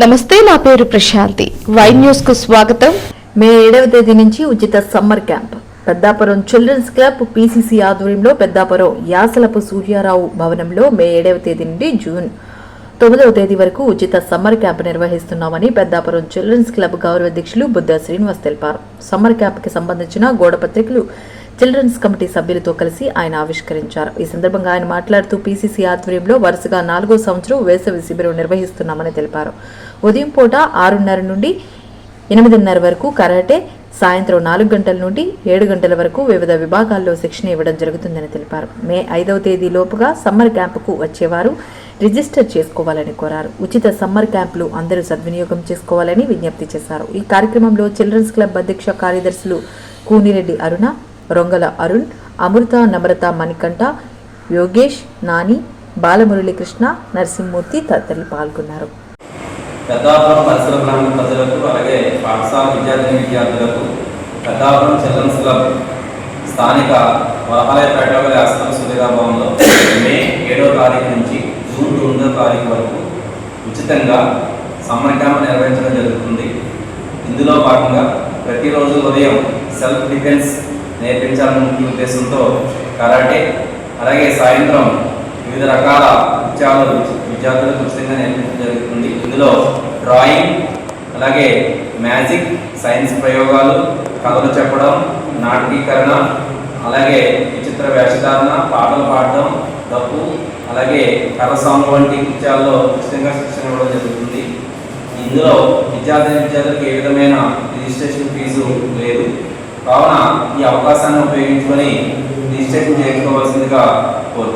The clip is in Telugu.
నమస్తే నా పేరు ప్రశాంతి. వై న్యూస్కు స్వాగతం. మే ఏడవ తేదీ నుంచి ఉచిత summer camp. Peddapuram children's club PCC ఆధ్వర్యంలో పెద్దాపురం యాసలపు సూర్యారావు భవనంలో మే ఏడవ తేదీ నుండి జూన్ తొమ్మిదవ తేదీ వరకు ఉచిత సమ్మర్ క్యాంప్ నిర్వహిస్తున్నామని పెద్దాపురం చిల్డ్రన్స్ క్లబ్ గౌరవ అధ్యక్షులు బుద్ధ శ్రీనివాస్ తెలిపారు. సమ్మర్ క్యాంప్కి సంబంధించిన గోడపత్రికలు చిల్డ్రన్స్ కమిటీ సభ్యులతో కలిసి ఆయన ఆవిష్కరించారు. ఈ సందర్భంగా ఆయన మాట్లాడుతూ పీసీసీ ఆధ్వర్యంలో వరుసగా నాలుగో సంవత్సరం వేసవి శిబిరం నిర్వహిస్తున్నామని తెలిపారు. ఉదయం పూట ఆరున్నర నుండి ఎనిమిదిన్నర వరకు కరాటే సాయంత్రం నాలుగు గంటల నుండి ఏడు గంటల వరకు వివిధ విభాగాల్లో శిక్షణ ఇవ్వడం జరుగుతుందని తెలిపారు. మే ఐదవ తేదీ లోపుగా సమ్మర్ క్యాంపుకు వచ్చేవారు రిజిస్టర్ చేసుకోవాలని కోరారు. ఉచిత సమ్మర్ క్యాంపులు అందరూ సద్వినియోగం చేసుకోవాలని విజ్ఞప్తి చేశారు. ఈ కార్యక్రమంలో చిల్డ్రన్స్ క్లబ్ అధ్యక్ష కార్యదర్శులు కూనిరెడ్డి అరుణ రొంగల అరుణ్ అమృత నమ్రత మణికంఠ యోగేష్ నాని బాలమురళీకృష్ణ నరసింహమూర్తి తదితరులు పాల్గొన్నారు. పెద్దాపురం పరిసర ప్రాంత ప్రజలకు అలాగే పాఠశాల విద్యార్థిని విద్యార్థులకు పెద్దాపురం చిల్డ్రన్స్ క్లబ్ స్థానిక వలహాలయపేటలోని ఆశ్రమ సుధీరా భవన్లో మే ఏడో తారీఖు నుంచి జూన్ తొమ్మిదో తారీఖు వరకు ఉచితంగా సమ్మర్ క్యాంప్ నిర్వహించడం జరుగుతుంది. ఇందులో భాగంగా ప్రతిరోజు ఉదయం సెల్ఫ్ డిఫెన్స్ నేర్పించాలనే ముఖ్య ఉద్దేశంతో కరాటే అలాగే సాయంత్రం వివిధ రకాల నృత్యాలు విద్యార్థులకు ఉచితంగా నేర్పించడం జరుగుతుంది. ఇందులో డ్రాయింగ్ అలాగే మ్యాజిక్ సైన్స్ ప్రయోగాలు కథలు చెప్పడం నాటకీకరణ అలాగే విచిత్ర వేషధారణ పాటలు పాడడం తప్పు అలాగే కరసాము వంటి నృత్యాల్లో ఉచితంగా శిక్షణ ఇవ్వడం జరుగుతుంది. ఇందులో విద్యార్థి విద్యార్థులకు ఏ విధమైన రిజిస్ట్రేషన్ ఫీజు లేదు. కావున ఈ అవకాశాన్ని ఉపయోగించుకొని రిజిస్ట్రేషన్ చేసుకోవాల్సిందిగా కోరు